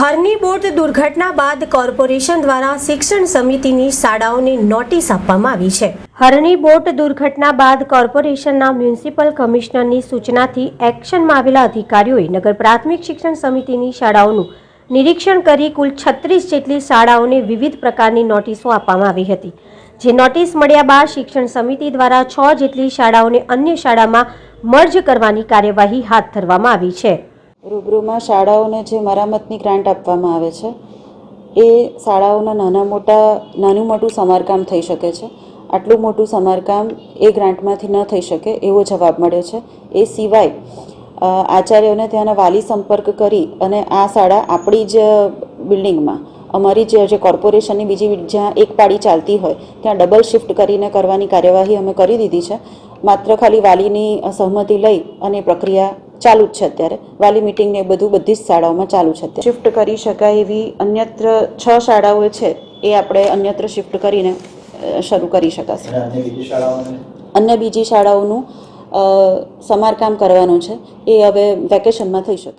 હરની boat દુર્ઘટના બાદ corporation દ્વારા શિક્ષણ સમિતિની શાળાઓને નોટિસ આપવામાં આવી છે. હરની બોટ દુર્ઘટના બાદ કોર્પોરેશનના મ્યુનિસિપલ કમિશનરની સૂચનાથી એક્શનમાં આવેલા અધિકારીઓએ નગર પ્રાથમિક શિક્ષણ સમિતિની શાળાઓનું નિરીક્ષણ કરી કુલ છત્રીસ જેટલી શાળાઓને વિવિધ પ્રકારની નોટિસો આપવામાં આવી હતી. જે નોટિસ મળ્યા બાદ શિક્ષણ સમિતિ દ્વારા છ જેટલી શાળાઓને અન્ય શાળામાં મર્જ કરવાની કાર્યવાહી હાથ ધરવામાં આવી છે. રૂબરૂમાં શાળાઓને જે મરામતની ગ્રાન્ટ આપવામાં આવે છે, એ શાળાઓના નાના મોટા, નાનું મોટું સમારકામ થઈ શકે છે. આટલું મોટું સમારકામ એ ગ્રાન્ટમાંથી ન થઈ શકે એવો જવાબ મળ્યો છે. એ સિવાય આચાર્યોને ત્યાંના વાલી સંપર્ક કરી અને આ શાળા આપણી જ બિલ્ડિંગમાં, અમારી જે જે કોર્પોરેશનની બીજી જ્યાં એક પાડી ચાલતી હોય, ત્યાં ડબલ શિફ્ટ કરીને કરવાની કાર્યવાહી અમે કરી દીધી છે. માત્ર ખાલી વાલીની સહમતિ લઈ અને પ્રક્રિયા ચાલુ જ છે અત્યારે. વાલી મિટિંગ ને એ બધું બધી જ શાળાઓમાં ચાલુ છે અત્યારે. શિફ્ટ કરી શકાય એવી અન્યત્ર છ શાળાઓ છે એ આપણે અન્યત્ર શિફ્ટ કરીને શરૂ કરી શકાશે. અન્ય બીજી શાળાઓને? અન્ય બીજી શાળાઓનું સમારકામ કરવાનું છે એ હવે વેકેશનમાં થઈ શકે.